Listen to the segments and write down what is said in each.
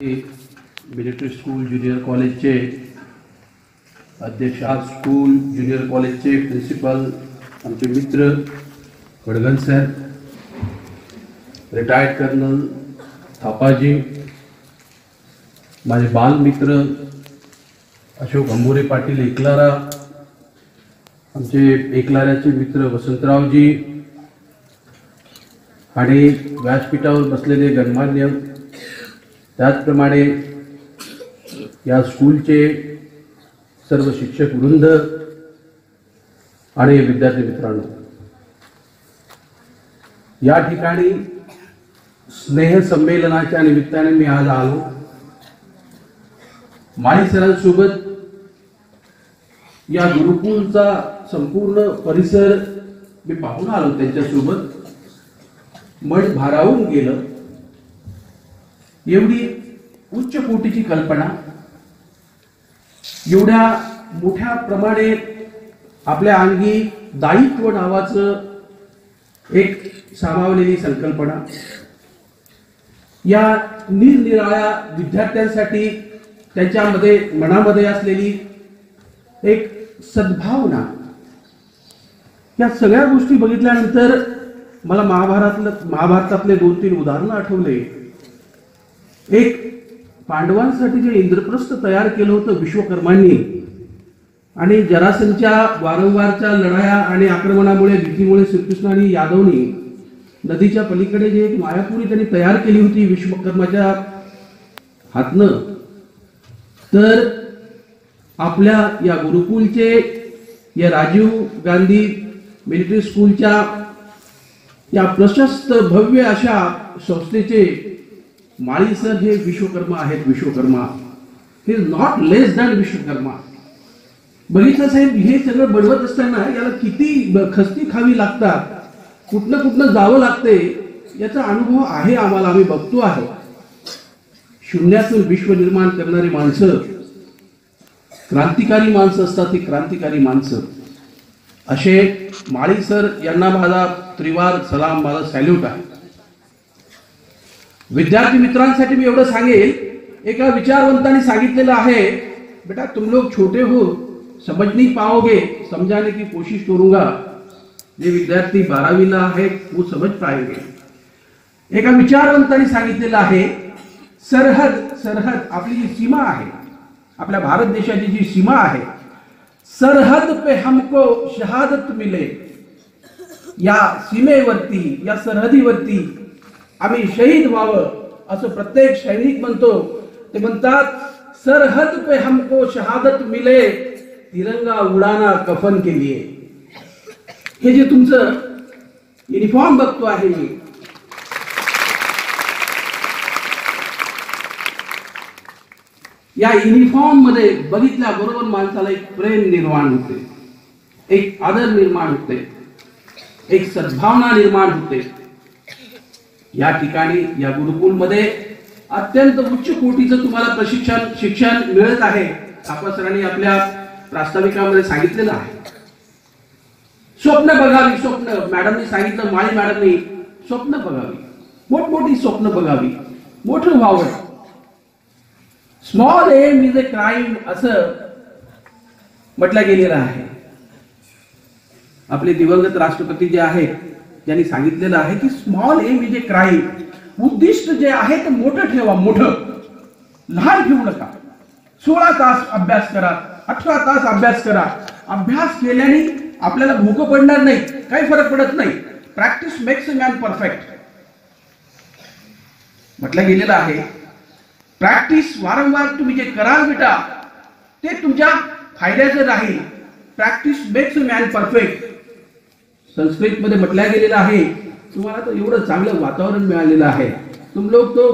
Military school junior कॉलेजचे अध्यक्ष आज स्कूल ज्युनियर कॉलेजचे प्रिन्सिपल आमचे मित्र Khadgan sir retired colonel Thapaji माझे बालमित्र अशोक अंबोरे पाटील एकलारा आमचे एकलाऱ्याचे मित्र वसंतरावजी आणि व्यासपीठावर बसलेले गणमान्य त्याचप्रमाणे या स्कूलचे सर्व शिक्षक वृंद आणि विद्यार्थी मित्रांनो या ठिकाणी स्नेह संमेलनाच्या निमित्ताने मी आज आलो. माळी सरांसोबत या गुरुकुलचा संपूर्ण परिसर मी पाहून आलो त्यांच्यासोबत. मन भारावून गेलं. एवढी उच्च कोटीची कल्पना एवढ्या मोठ्या प्रमाणे आपल्या अंगी दायित्व नावाचं एक सामावलेली संकल्पना. या निरनिराळ्या विद्यार्थ्यांसाठी त्यांच्यामध्ये मनामध्ये असलेली एक सद्भावना. या सगळ्या गोष्टी बघितल्यानंतर मला महाभारतातलं महाभारतातले दोन तीन उदाहरणं आठवले. एक पांडवांसाठी जे इंद्रप्रस्थ तयार केलं होतं विश्वकर्मांनी आणि जरासनच्या वारंवारच्या लढाया आणि आक्रमणामुळे भीतीमुळे श्रीकृष्ण आणि यादवनी नदीच्या पलीकडे जे एक मायापुरी त्यांनी तयार केली होती विश्वकर्माच्या हातनं तर आपल्या या गुरुकुलचे या राजीव गांधी मिलिटरी स्कूलच्या या प्रशस्त भव्य अशा संस्थेचे माळी सर हे विश्वकर्मा आहेत विश्वकर्मा. हे नॉट लेस दॅन विश्वकर्मा. बघितलं साहेब हे सगळं बनवत असताना याला किती खस्ती खावी लागतात कुठनं कुठनं जावं लागते याचा अनुभव आहे आम्हाला आम्ही बघतो आहे. शून्यातून विश्व निर्माण करणारी माणसं क्रांतिकारी माणसं असतात ती क्रांतिकारी माणसं. असे माळी सर यांना माझा त्रिवार सलाम माझा सॅल्यूट आहे. विद्यार्थी मित्रांसाठी मी एवढं सांगेल, एका विचारवंताने सांगितलेलं आहे, बेटा, तुम लोग छोटे हो, समझ नहीं पाओगे, समझाने की कोशिश करूँगा. जे विद्यार्थी बारावीला आहेत, वो समज पाएँगे. एका विचारवंताने सांगितलेलं आहे, सरहद सरहद आपली जी सीमा आहे, आपल्या भारत देशाची जी सीमा आहे, सरहद पे हमको शहादत मिले. या सीमेवरती, या सरहदीवरती आम्ही शहीद व्हावं असं प्रत्येक सैनिक म्हणतो. ते म्हणतात सरहद पे हमको शहादत मिले तिरंगा उडाना कफन के लिए. हे जे तुमचं युनिफॉर्म बघतो आहे मी. या युनिफॉर्ममध्ये बघितल्या बरोबर माणसाला एक प्रेम निर्माण होते. एक आदर निर्माण होते. एक सद्भावना निर्माण होते. या ठिकाणी या गुरुकुलमध्ये अत्यंत उच्च कोटीचं तुम्हाला प्रशिक्षण शिक्षण मिळत आहे आपण सरांनी आपल्या प्रास्ताविकामध्ये सांगितलेलं आहे. स्वप्न बघावी स्वप्न. मॅडमनी सांगितलं माळी मॅडमनी स्वप्न बघावी. मोठमोठी स्वप्न बघावी. मोठं व्हावं. Small aim is a crime असं म्हटलं गेलेलं आहे. आपले दिवंगत राष्ट्रपती जे आहेत ज्यांनी सांगितलेलं आहे की small aim is a crime उद्दिष्ट जे आहे ते मोठं ठेवा मोठं. लहान ठेवू नका. सोळा तास अभ्यास करा अठरा तास अभ्यास करा. अभ्यास केल्याने आपल्याला भूक पडणार नाही काही फरक पडत नाही. Practice makes a man perfect म्हटलं गेलेलं आहे प्रॅक्टिस वारंवार तुम्ही जे कराल बेटा ते तुमच्या फायद्याचं राहील practice makes a man perfect संस्कृतमध्ये म्हटल्या म्हटलं गेलेलं आहे तुम्हाला तर एवढं चांगलं वातावरण मिळालेलं आहे. तुम लोग तो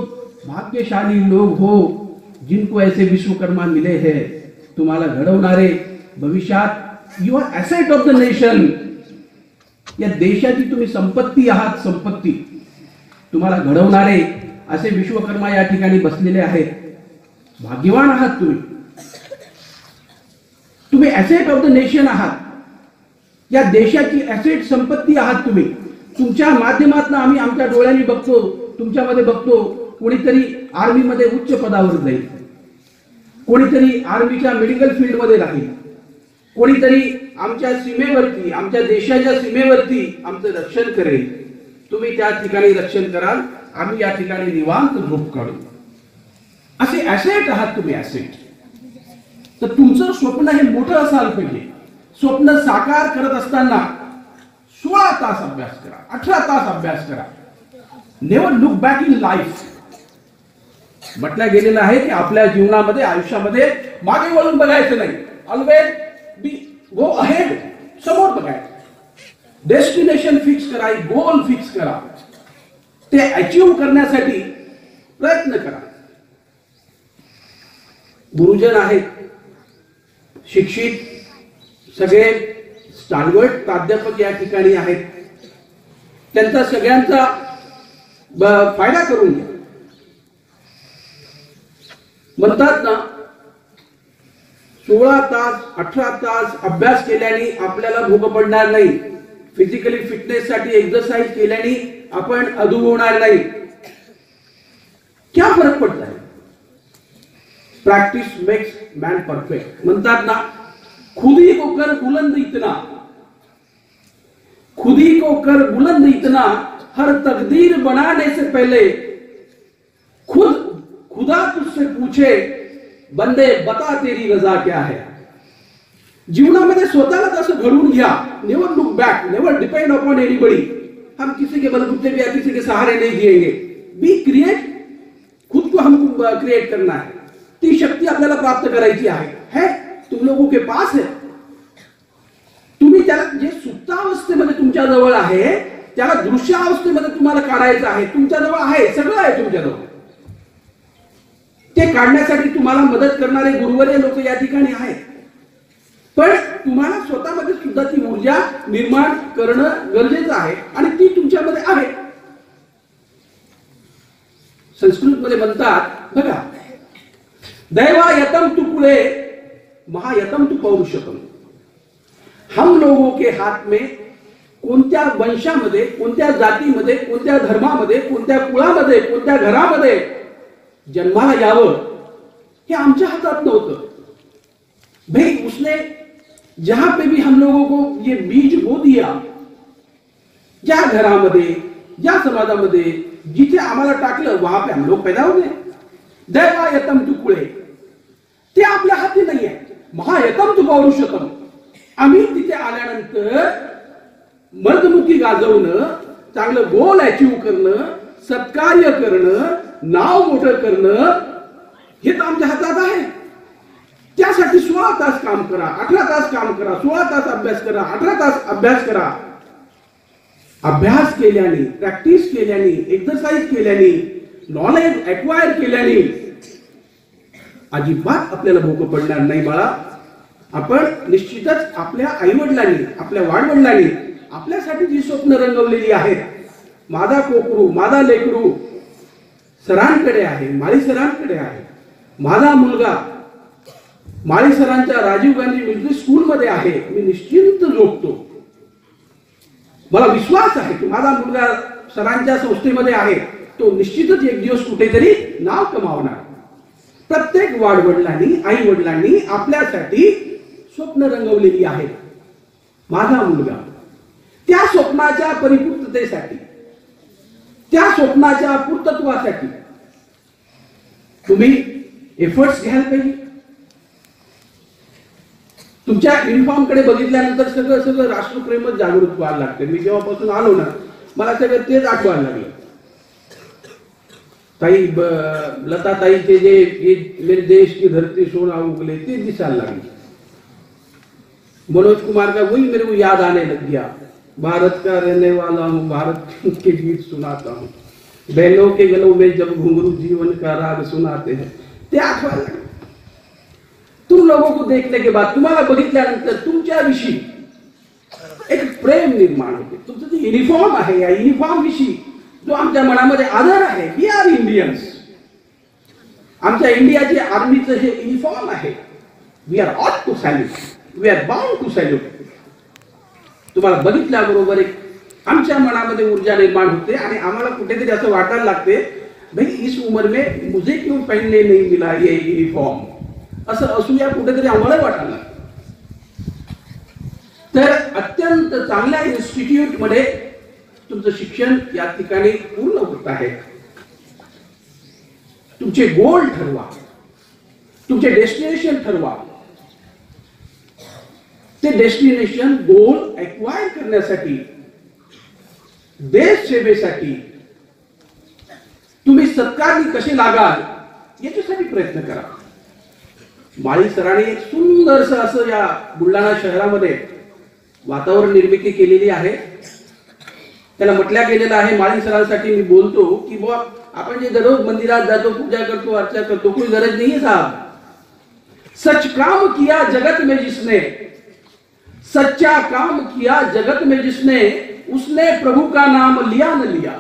भाग्यशाली लोग हो जिनको ऐसे विश्वकर्मा मिले है तुम्हाला घडवणारे भविष्यात you are asset of the nation या देशाची तुम्ही संपत्ती आहात संपत्ती. तुम्हाला घडवणारे असे विश्वकर्मा या ठिकाणी बसलेले आहेत. भाग्यवान आहात तुम्ही. तुम्ही ॲसेट ऑफ द नेशन आहात. या देशाची ऍसेट संपत्ती आहात तुम्ही. तुमच्या माध्यमातून आम्ही आमच्या डोळ्यांनी बघतो तुमच्यामध्ये बघतो कोणीतरी आर्मीमध्ये उच्च पदावर जाईल. कोणीतरी आर्मीच्या मेडिकल फील्डमध्ये राहील. कोणीतरी आमच्या सीमेवरती आमच्या देशाच्या सीमेवरती आमचं रक्षण करेल. तुम्ही त्या ठिकाणी रक्षण कराल आम्ही या ठिकाणी निवांत झोप काढू. असे ॲसेट आहात तुम्ही ऍसेट तर तुमचं स्वप्न हे मोठं असायला पाहिजे. स्वप्न साकार करत असताना सोळा तास अभ्यास करा अठरा तास अभ्यास करा. Never look back in life म्हटलं गेलेलं आहे की आपल्या जीवनामध्ये आयुष्यामध्ये मागे वळून बघायचं नाही. ऑलवेज बी गो अहेड समोर बघायचं. डेस्टिनेशन फिक्स करा गोल फिक्स करा. ते अचीव करण्यासाठी प्रयत्न करा. गुरुजन आहेत शिक्षित सगळे स्टँडर्ड प्राध्यापक या ठिकाणी आहेत. त्यांचा सगळ्यांचा फायदा करून घ्या. म्हणतात ना सोळा तास अठरा तास अभ्यास केल्याने आपल्याला भोग पडणार नाही. फिजिकली फिटनेस साठी एक्सरसाइज केल्याने आपण अधू होणार नाही. क्या फरक पडत आहे प्रॅक्टिस मेक्स मॅन परफेक्ट म्हणतात ना खुद ही को कर बुलंद इतना। खुद ही को कर बुलंद इतना, हर तकदीर बनाने से पहले खुद, खुदा तुझसे पूछे, बंदे बता तेरी रजा क्या है। जीवनामध्ये स्वतःला तसं घडवून घ्या never look back never depend upon anybody हम किसी के बलबुते भी या किसी के सहारे नहीं जिएँगे। बी क्रिएट खुद को हमको क्रिएट करना है। ती शक्ती आपल्याला प्राप्त करायची आहे है? तुम लोगों के पास है। तुम्ही त्याला जे सुप्तावस्थेमध्ये तुमच्या जवळ आहे त्याला दृश्यावस्थेमध्ये तुम्हाला काढायचं आहे तुमच्या जवळ आहे सगळं आहे तुमच्याजवळ ते काढण्यासाठी तुम्हाला मदत करणारे गुरुवर्य लोक या ठिकाणी आहेत. पण तुम्हाला स्वतःमध्ये सुद्धा ती ऊर्जा निर्माण करणं गरजेचं आहे आणि ती तुमच्यामध्ये आहे. संस्कृतमध्ये म्हणतात बघा दैवा यतम तू महायतम तू पौरुषतम। हम लोगों के हात में कोणत्या वंशामध्ये कोणत्या जातीमध्ये कोणत्या धर्मामध्ये कोणत्या कुळामध्ये कोणत्या घरामध्ये जन्माला यावं हे आमच्या हातात नव्हतं. भाई, उसने जहाँ पे भी हम लोगों को ये बीज बो दिया, ज्या घरामध्ये, ज्या समाजामध्ये, जिथे आम्हाला टाकलं, वहाँ पे हम लोग पैदा हो गए दैवा यतम तू कुळे. ते आपल्या हाती नाही आहे महायतम तू पौरुषतम आम्ही तिथे आल्यानंतर मर्दमुखी गाजवणं चांगलं गोल अचीव करणं सत्कार्य करणं नाव मोठं करणं हे तर आमच्या हातात आहे. त्यासाठी सोळा तास काम करा अठरा तास काम करा सोळा तास अभ्यास करा अठरा तास अभ्यास करा. अभ्यास केल्याने प्रॅक्टिस केल्याने एक्सरसाइज केल्याने नॉलेज अक्वायर केल्याने अजिबात आपल्याला भोकं पडणार नाही बाळा. आपण निश्चितच आपल्या आईवडिलांनी आपल्या वाडवडिलांनी आपल्यासाठी जी स्वप्न रंगवलेली आहेत मादा कोकरू मादा लेकरू सरांकडे आहे माळी सरांकडे आहे. माझा मुलगा माळी सरांच्या राजीव गांधी मिलिटरी स्कूलमध्ये आहे. मी निश्चिंत झोपतो. मला विश्वास आहे की माझा मुलगा सरांच्या संस्थेमध्ये आहे. तो निश्चितच एक दिवस कुठेतरी नाव कमावणार. प्रत्येक वाडवडिलांनी आई वडिलांनी आपल्यासाठी स्वप्न रंगवलेली आहेत. माझा मुलगा. त्या स्वप्नाच्या परिपूर्ततेसाठी त्या स्वप्नाच्या पूर्तत्वासाठी तुम्ही एफर्ट्स घ्यायला पाहिजे. तुमच्या युनिफॉर्मकडे बघितल्यानंतर सगळं सगळं राष्ट्रप्रेमच जागृत व्हायला लागते. मी जेव्हापासून आलो ना मला सगळं तेच आठवायला लागलं. ताई लता ताईचे जे मेरे देश की धरती सोना उगले ते दिसायला लागले मनोज कुमार का वही मेरे को याद आने लग गया। भारत का रहने वाला हूँ, भारत के गीत सुनाता हूँ। बहनों के गलों में जब घुंघरू जीवन का राग सुनाते हैं ते आठवायला तुम लोगों को देखने के बाद तुम्हाला बघितल्यानंतर तुमच्याविषयी एक प्रेम निर्माण होते तुमचं जे युनिफॉर्म आहे या युनिफॉर्म विषयी जो आमच्या मनामध्ये आदर आहे. वी आर इंडियन्स आमच्या इंडियाचे आर्मीचं हे युनिफॉर्म आहे. We are ought to salute we are bound to salute तुम्हाला बघितल्याबरोबर एक आमच्या मनामध्ये ऊर्जा निर्माण होते आणि आम्हाला कुठेतरी असं वाटायला लागते भाई इस उमर में मुझे क्यों पहनने नहीं मिला ये युनिफॉर्म असं असूया कुठेतरी आम्हाला वाटायला तर अत्यंत चांगल्या इन्स्टिट्यूटमध्ये मध्ये तुमचं शिक्षण या ठिकाणी पूर्ण होत आहे. तुमचे गोल ठरवा. तुमचे डेस्टिनेशन ठरवा. ते डेस्टिनेशन गोल एक्वायर करण्यासाठी देश सेवेसाठी तुम्ही सत्कारणी कसे लागाल याच्यासाठी प्रयत्न करा. माळी सरांनी एक सुंदरस असं या बुलढाणा शहरामध्ये वातावरण निर्मिती केलेली आहे. त्याला म्हटल्या गेलेलं आहे, माळी सरांसाठी मी बोलतो की आपण जे दररोज मंदिरात जातो, पूजा करतो, अर्चा करतो गरज नहीं सच काम किया जगत में जिसने, सच्चा काम किया जगत में जिसने, उसने प्रभु का नाम लिया न लिया।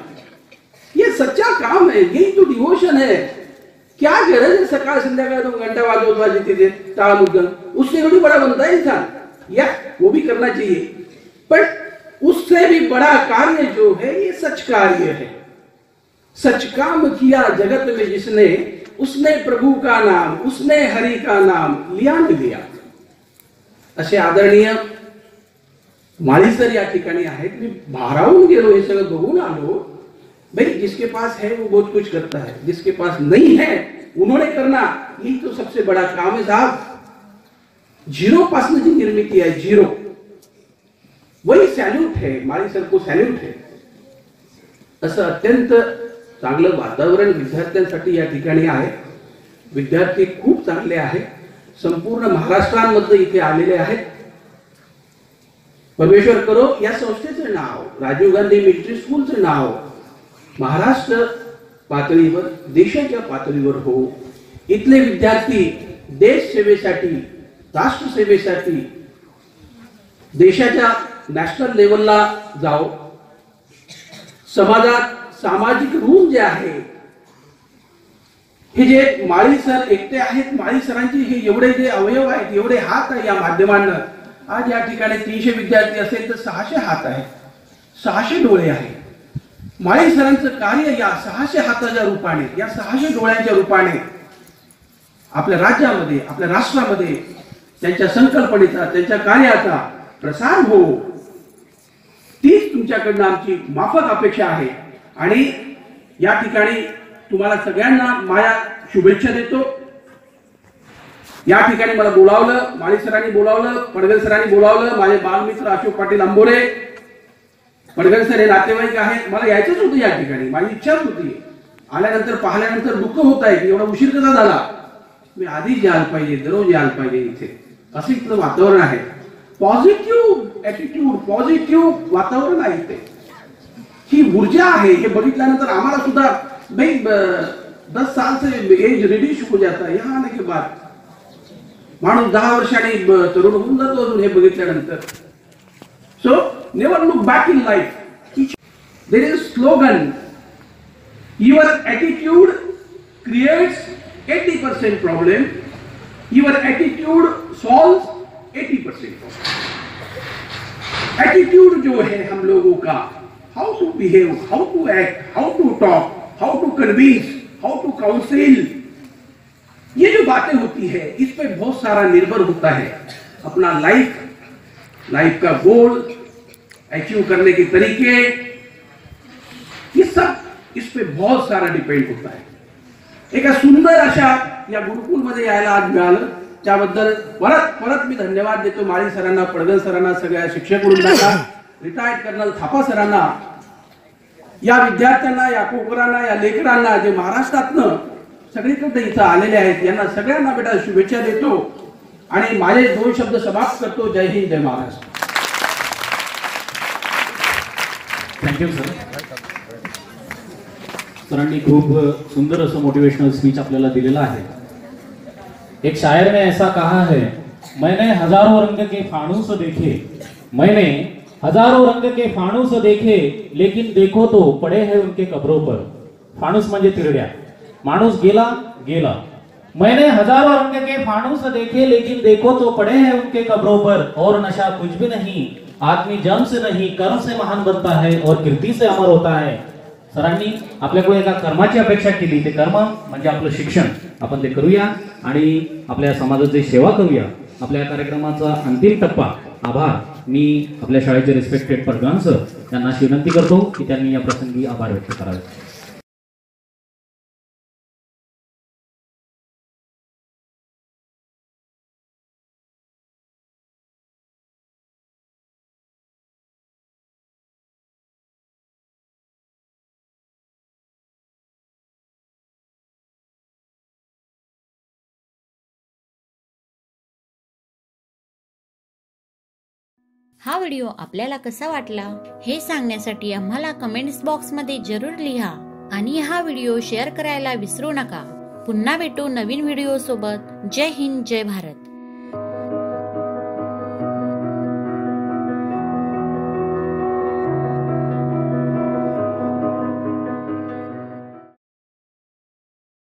ये सच्चा काम है, यही तो डिवोशन है। क्या गरज है सकाळ संध्याकाळ दोन घंटा वाजवत वाजते थे टाळ मुद्गन उससे थोड़ी बड़ा बनता है इंसान। या, वो भी करना चाहिए। पर उससे भी बड़ा कार्य जो है, ये सच कार्य है। सच काम किया जगत में जिसने, उसने प्रभु का नाम, उसने हरि का नाम लिया न लिया। असे आदरणीय माळीसर या ठिकाणी आहेत मी भारावून गेलो हे सगळं बघून आलो। भाई, जिसके पास है, वो बहुत कुछ करता है। जिसके पास नहीं है, उन्होंने करना यही तो सबसे बड़ा काम है साहब। झिरो पासन जी निर्मिती आहे झिरो वही सॅल्यूट है माळी सर को सॅल्यूट है। असं अत्यंत चांगलं वातावरण विद्यार्थ्यांसाठी या ठिकाणी आहे. विद्यार्थी खूप चांगले आहेत. संपूर्ण महाराष्ट्रांमध्ये इथे आलेले आहेत. परमेश्वर करो या संस्थेचं नाव राजीव गांधी मिलिटरी स्कूलचं नाव महाराष्ट्र पातळीवर देशाच्या पातळीवर हो. इथले विद्यार्थी देश सेवेसाठी राष्ट्र सेवेसाठी देशाच्या नॅशनल लेवलला जाओ. समाजात सामाजिक ऋण जे आहे हे जे माळी सर एकटे आहेत माळी सरांचे हे एवढे जे अवयव आहेत एवढे हात आहे या माध्यमांना. आज या ठिकाणी तीनशे विद्यार्थी असेल तर सहाशे हात आहेत. सहाशे डोळे आहेत. माळी सरांचं कार्य या सहाशे हाताच्या रूपाने या सहाशे डोळ्यांच्या रूपाने आपल्या राज्यामध्ये आपल्या राष्ट्रामध्ये त्यांच्या संकल्पनेचा त्यांच्या कार्याचा प्रसार हो. तीच तुमच्याकडनं आमची माफक अपेक्षा आहे. आणि या ठिकाणी तुम्हाला सगळ्यांना माझ्या शुभेच्छा देतो. या ठिकाणी मला बोलावलं माळी सरांनी बोलावलं पडगल सरांनी बोलावलं माझे बालमित्र अशोक पाटील आंबोरे पडगल सर हे नातेवाईक आहेत. मला यायचंच होतं या ठिकाणी. माझी इच्छाच होती. आल्यानंतर पाहिल्यानंतर दुःख होत आहे की एवढा उशीर कसा झाला? मी आधीच यायला पाहिजे दररोज यायला पाहिजे इथे. असं इथलं वातावरण आहे. पॉझिटिव्ह ऍटिट्यूड पॉझिटिव्ह वातावरण आहे ते. ही ऊर्जा आहे हे बघितल्यानंतर आम्हाला सुद्धा भाई दस साल से एज रिड्यूस हो जाता है यहाँ आने के बाद माणूस दहा वर्षाने तरुण होऊन जातो अजून हे बघितल्यानंतर. So never look back in life there is slogan your attitude creates eighty percent problem your attitude solve eighty percent attitude जो है हम लोगों का how to behave how to act how to talk how to convince how to counsel ये जो बातें होती है, इस पर बहुत सारा निर्भर होता है अपना लाइफ लाइफ का गोल अचीव करने के तरीके, ये सब इस पर बहुत सारा डिपेंड होता है। एका सुंदर अशा या गुरुकुलमध्ये यायला आज मिळालं त्याबद्दल परत परत मी धन्यवाद देतो माळी सरांना पडगल सरांना सगळ्या शिक्षक वृंदांना रिटायर्ड कर्नल थापा सरांना या विद्यार्थ्यांना या कोकरांना या लेकरांना जे महाराष्ट्रातनं सगळीकडे इथं आलेले आहेत यांना सगळ्यांना बेटा शुभेच्छा देतो आणि माझे दोन शब्द समाप्त करतो. जय हिंद जय महाराष्ट्र. थँक्यू सर सरांनी खूप सुंदर असं मोटिवेशनल स्पीच आपल्याला दिलेलं आहे. एक शायर ने ऐसा कहा है मैंने हजारों रंग के फाणूस देखे मैंने हजारों रंग के फानूस देखे लेकिन देखो तो पड़े हैं उनके कब्रों पर। फाणूस म्हणजे तिरड्या माणूस गेला गेला। मैंने हजारों रंग के फानूस देखे लेकिन देखो तो पड़े हैं उनके कब्रों पर और नशा कुछ भी नहीं। आदमी जन्म से नहीं कर्म से महान बनता है और कीर्ति से अमर होता है। सरांनी आपल्याकडून एका कर्माची अपेक्षा केली. ते कर्म म्हणजे आपलं शिक्षण. आपण ते करूया आणि आपल्या समाजाची सेवा करूया आपल्या या कार्यक्रमाचा अंतिम टप्पा आभार. मी आपल्या शाळेचे रिस्पेक्टेड प्रधान त्यांना यांना अशी विनंती करतो की त्यांनी या प्रसंगी आभार व्यक्त करावे. हा व्हिडिओ आपल्याला कसा वाटला हे सांगण्यासाठी आम्हाला कमेंट्स बॉक्समध्ये जरूर लिहा. आणि हा व्हिडिओ शेअर करायला विसरू नका. पुन्हा भेटू नवीन व्हिडिओ सोबत जय हिंद जय भारत.